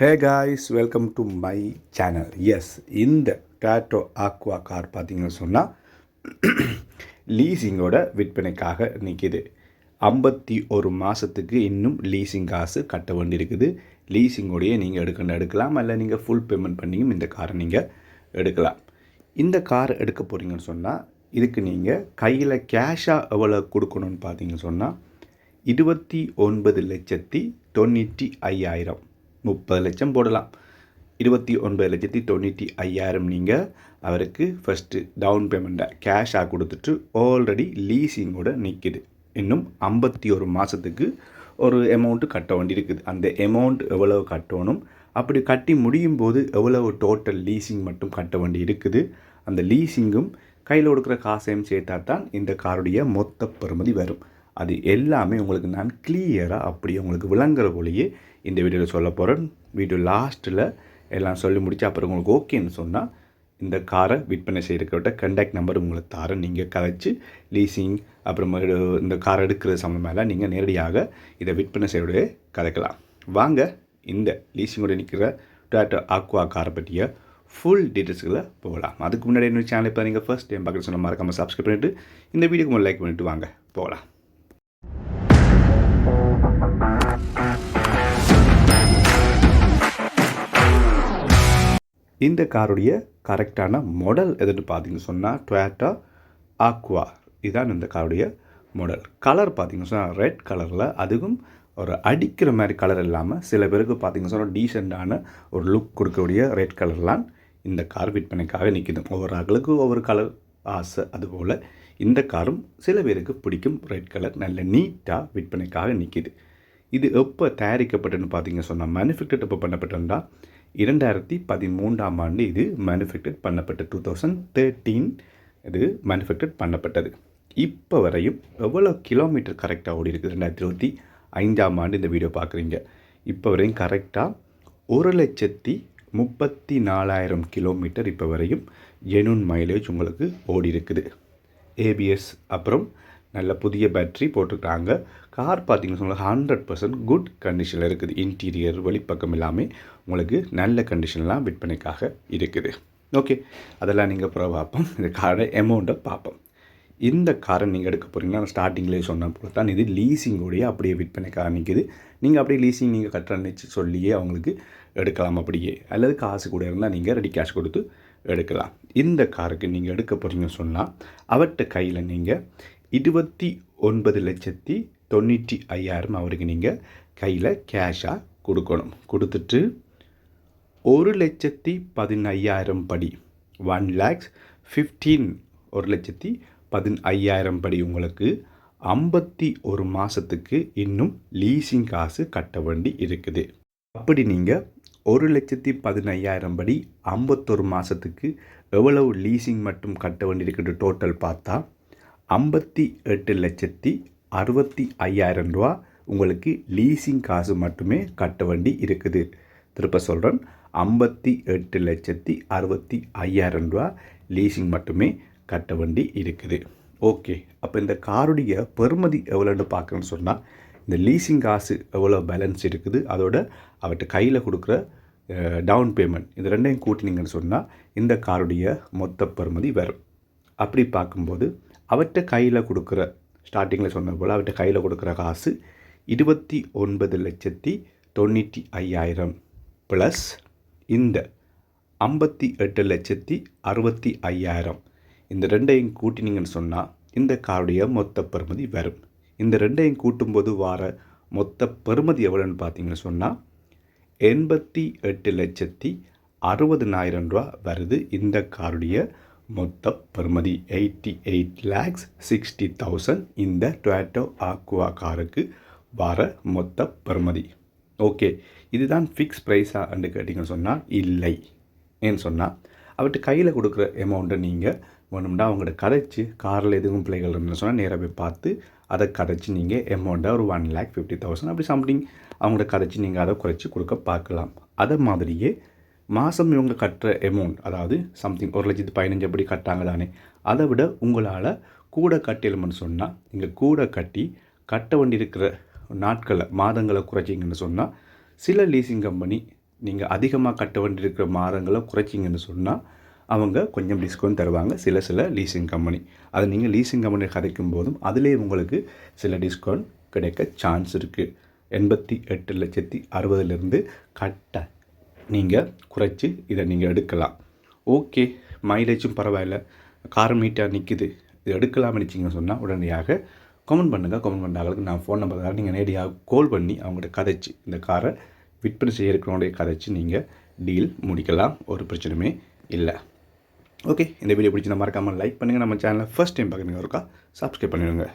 Hey guys welcome to my channel yes இந்த Toyota aqua car பார்த்தீங்கன்னு சொன்னால் லீசிங்கோட விற்பனைக்காக நிற்கிது ஐம்பத்தி ஒரு மாதத்துக்கு இன்னும் லீசிங் காசு கட்ட வேண்டியிருக்குது. லீசிங்கோடையே நீங்கள் எடுக்கணும் எடுக்கலாம். அல்ல நீங்கள் ஃபுல் பேமெண்ட் பண்ணியும் இந்த காரை நீங்கள் எடுக்கலாம். இந்த கார் எடுக்க போகிறீங்கன்னு சொன்னால் இதுக்கு நீங்கள் கையில் கேஷாக எவ்வளோ கொடுக்கணும்னு பார்த்தீங்கன்னு சொன்னால் இருபத்தி ஒன்பது லட்சத்தி தொண்ணூற்றி ஐயாயிரம். முப்பது லட்சம் போடலாம். இருபத்தி ஒன்பது லட்சத்தி தொண்ணூற்றி ஐயாயிரம் நீங்கள் அவருக்கு ஃபஸ்ட்டு டவுன் பேமெண்ட்டை கேஷாக கொடுத்துட்டு ஆல்ரெடி லீஸிங்கோட நிற்கிது இன்னும் ஐம்பத்தி ஒரு மாதத்துக்கு ஒரு அமௌண்ட்டு கட்ட வேண்டியிருக்குது அந்த அமௌண்ட் எவ்வளவு கட்டணும்? அப்படி கட்டி முடியும் போது எவ்வளவு டோட்டல் லீசிங் மட்டும் கட்ட வேண்டி இருக்குது? அந்த லீசிங்கும் கையில் கொடுக்குற காசையும் சேர்த்தா தான் இந்த காருடைய மொத்த பெறுமதி வரும். அது எல்லாமே உங்களுக்கு நான் கிளியராக அப்படியே உங்களுக்கு விளங்குற போலேயே இந்த வீடியோவில் சொல்ல போகிறேன் வீடியோ லாஸ்ட்டில் எல்லாம் சொல்லி முடிச்சு அப்புறம் உங்களுக்கு ஓகேன்னு சொன்னால் இந்த காரை விற்பனை செய்கிறக்கிட்ட கண்டாக்ட் நம்பர் உங்களுக்கு தரேன் நீங்கள் கதைச்சு லீசிங் அப்புறமா இந்த காரை எடுக்கிறது சம்மந்தமெல்லாம் நீங்கள் நேரடியாக இதை விற்பனை செய்ய கதைக்கலாம். வாங்க இந்த லீசிங்கோட நிற்கிற டொயாட்டோ ஆக்வா காரை பற்றிய ஃபுல் டீட்டெயில்ஸுகளை போகலாம். அதுக்கு முன்னாடி என்னோட சேனல் இப்போ நீங்கள் ஃபஸ்ட் டைம் பார்க்குறது சொன்ன மறக்காமல் சப்ஸ்கிரைப் பண்ணிவிட்டு இந்த வீடியோக்கு லைக் பண்ணிவிட்டு வாங்க. போகலாம். இந்த காருடைய கரெக்டான மாடல் எதுன்னு பார்த்தீங்கன்னு சொன்னால் டொயாட்டா ஆக்வா இதுதான் இந்த காருடைய மாடல் கலர் பார்த்தீங்கன்னு சொன்னால் ரெட் கலரில் அதுவும் ஒரு அடிக்கிற மாதிரி கலர் இல்லாமல் சில பேருக்கு பார்த்தீங்கன்னு சொன்னால் டீசெண்டான ஒரு லுக் கொடுக்கக்கூடிய ரெட் கலர்லாம் இந்த கார். விற்பனைக்காக நிற்கிது ஒவ்வொரு ஆளுக்கு ஒவ்வொரு கலர் ஆசை. அதுபோல் இந்த காரும் சில பேருக்கு பிடிக்கும் ரெட் கலர் நல்ல நீட்டாக விற்பனைக்காக நிற்கிது இது எப்போ தயாரிக்கப்பட்டதுன்னு பார்த்தீங்க சொன்னால் மேனுஃபேக்சர் எப்போ பண்ணப்பட்டிருந்தால் இரண்டாயிரத்தி பதிமூன்றாம் ஆண்டு இது மேனுஃபேக்சர் பண்ணப்பட்ட டூ தௌசண்ட் தேர்ட்டீன் இது மேனுஃபேக்சர் பண்ணப்பட்டது. இப்போ வரையும் எவ்வளோ கிலோமீட்டர் கரெக்டாக ஓடி இருக்குது ரெண்டாயிரத்தி இருபத்தி ஐந்தாம் ஆண்டு இந்த வீடியோ பார்க்குறீங்க. இப்போ வரையும் கரெக்டாக ஒரு லட்சத்தி முப்பத்தி நாலாயிரம் கிலோமீட்டர் இப்போ வரையும் ஜெனூன் மைலேஜ் உங்களுக்கு ஓடி இருக்குது. ஏபிஎஸ் அப்புறம் நல்ல புதிய பேட்ரி போட்டுக்கிறாங்க. கார் பார்த்தீங்கன்னு சொன்னால் ஹண்ட்ரட் பர்சன்ட் குட் கண்டிஷனில் இருக்குது. இன்டீரியர் வெளிப்பக்கம் எல்லாமே உங்களுக்கு நல்ல கண்டிஷன்லாம் விற்பனைக்காக இருக்குது. ஓகே அதெல்லாம் நீங்கள் அப்புறம் பார்ப்போம். இந்த காரோட அமௌண்ட்டை பார்ப்போம். இந்த காரை நீங்கள் எடுக்க போகிறீங்கன்னா ஸ்டார்டிங்லேயே சொன்ன போல தான் இது. லீசிங்கோடைய அப்படியே விற்பனைக்காக நிற்கிது நீங்கள் அப்படியே லீசிங் நீங்கள் கட்டுறன்னு சொல்லியே அவங்களுக்கு எடுக்கலாம் அப்படியே. அல்லது காசு கூட இருந்தால் நீங்கள் ரெடி கேஷ் கொடுத்து எடுக்கலாம். இந்த காருக்கு நீங்கள் எடுக்க போகிறீங்கன்னு சொன்னால் அவர்கிட்ட கையில் நீங்கள் இருபத்தி ஒன்பது லட்சத்தி தொண்ணூற்றி ஐயாயிரம் அவருக்கு நீங்கள் கையில் கேஷாக கொடுக்கணும். கொடுத்துட்டு ஒரு லட்சத்தி பதினையாயிரம் படி ஒன் லேக்ஸ் ஃபிஃப்டீன் ஒரு லட்சத்தி பதினையாயிரம் படி உங்களுக்கு ஐம்பத்தி ஒரு மாதத்துக்கு இன்னும் லீசிங் காசு கட்ட வேண்டி இருக்குது. அப்படி நீங்கள் ஒரு லட்சத்தி பதினையாயிரம் படி ஐம்பத்தொரு மாதத்துக்கு எவ்வளவு லீசிங் மட்டும் கட்ட வேண்டியிருக்குது டோட்டல் பார்த்தா ஐம்பத்தி எட்டு லட்சத்தி அறுபத்தி ஐயாயிரம் ரூபா உங்களுக்கு லீசிங் காசு மட்டுமே கட்ட வேண்டி இருக்குது. திருப்ப சொல்கிறேன் ஐம்பத்தி எட்டு லட்சத்தி அறுபத்தி ஐயாயிரம் ரூபா லீசிங் மட்டுமே கட்ட வேண்டி இருக்குது. ஓகே அப்போ இந்த காருடைய பெறுமதி எவ்வளோன்னு பார்க்குறேன்னு சொன்னால் இந்த லீசிங் காசு எவ்வளோ பேலன்ஸ் இருக்குது அதோட அவர்கிட்ட கையில் கொடுக்குற டவுன் பேமெண்ட் இது ரெண்டையும் கூட்டினீங்கன்னு சொன்னால் இந்த காருடைய மொத்த பெறுமதி வரும். அப்படி பார்க்கும்போது அவர்கிட்ட கையில் கொடுக்குற ஸ்டார்டிங்கில் சொன்ன போல் அவர்கிட்ட கையில் கொடுக்குற காசு இருபத்தி ஒன்பது லட்சத்தி தொண்ணூற்றி ஐயாயிரம் ப்ளஸ் இந்த ஐம்பத்தி எட்டு லட்சத்தி அறுபத்தி ஐயாயிரம். இந்த ரெண்டையும் கூட்டினீங்கன்னு சொன்னால் இந்த காருடைய மொத்த பெறுமதி வரும். இந்த ரெண்டையும் கூட்டும்போது வார மொத்த பெறுமதி எவ்வளோன்னு பார்த்தீங்கன்னு சொன்னால் எண்பத்தி எட்டு லட்சத்தி அறுபதுனாயிரம் ரூபா வருது இந்த காருடைய மொத்த பெறுமதி eighty eight lakhs sixty thousand இந்த டொயாட்டோ ஆக்குவா காருக்கு வர மொத்த பெறுமதி. ஓகே இதுதான் ஃபிக்ஸ் ப்ரைஸான்னு கேட்டிங்கன்னு சொன்னால் இல்லை ஏன்னு சொன்னால் அவர்கிட்ட கையில் கொடுக்குற அமௌண்ட்டை நீங்கள் வேணும்னா அவங்கள்ட்ட கரைச்சி காரில் எதுவும் பிள்ளைகள் இருந்துன்னு சொன்னால் நேராக போய் பார்த்து அதை கரைச்சி நீங்கள் எமௌண்ட்டை ஒரு ஒன் லேக் ஃபிஃப்டி தௌசண்ட் அப்படி சம்திங் அவங்கள்ட்ட கரைச்சி நீங்கள் அதை குறைச்சி கொடுக்க பார்க்கலாம். அதை மாதிரியே மாதம் இவங்க கட்டுற அமௌண்ட் அதாவது சம்திங் ஒரு லட்சத்து பதினஞ்சு அப்படி கட்டாங்க தானே அதை விட உங்களால் கூட கட்டியலும்னு சொன்னால் நீங்கள் கூட கட்டி கட்ட வேண்டியிருக்கிற நாட்களை மாதங்களை குறைச்சிங்கன்னு சொன்னால் சில லீசிங் கம்பெனி நீங்கள் அதிகமாக கட்ட வேண்டியிருக்கிற மாதங்களை குறைச்சிங்கன்னு சொன்னால் அவங்க கொஞ்சம் டிஸ்கவுண்ட் தருவாங்க சில சில லீசிங் கம்பெனி அதை நீங்கள் லீசிங் கம்பெனி கதைக்கும் போதும் அதிலே உங்களுக்கு சில டிஸ்கவுண்ட் கிடைக்க சான்ஸ் இருக்குது எண்பத்தி எட்டு லட்சத்தி அறுபதுலேருந்து கட்ட நீங்கள் குறைச்சி இதை நீங்கள் எடுக்கலாம். ஓகே மைலேஜும் பரவாயில்ல. கார் மீட்டாக நிற்குது இது எடுக்கலாம்னு நினச்சிங்கன்னு சொன்னால் உடனடியாக கமெண்ட் பண்ணுங்கள் கமெண்ட் பண்ணாங்களுக்கு நான் ஃபோன் நம்பர் தரேன். நீங்கள் நேரடியாக கால் பண்ணி அவங்கள்ட்ட கதைச்சி இந்த காரை விற்பனை செய்ய இருக்கிறவங்களுடைய கதைச்சி நீங்கள் டீல் முடிக்கலாம். ஒரு பிரச்சனையுமே இல்லை. ஓகே இந்த வீடியோ பிடிச்சி மறக்காமல் லைக் பண்ணுங்கள் நம்ம சேனலை ஃபஸ்ட் டைம் பார்க்குறீங்க ஒருக்கா சப்ஸ்கிரைப் பண்ணிடுங்க.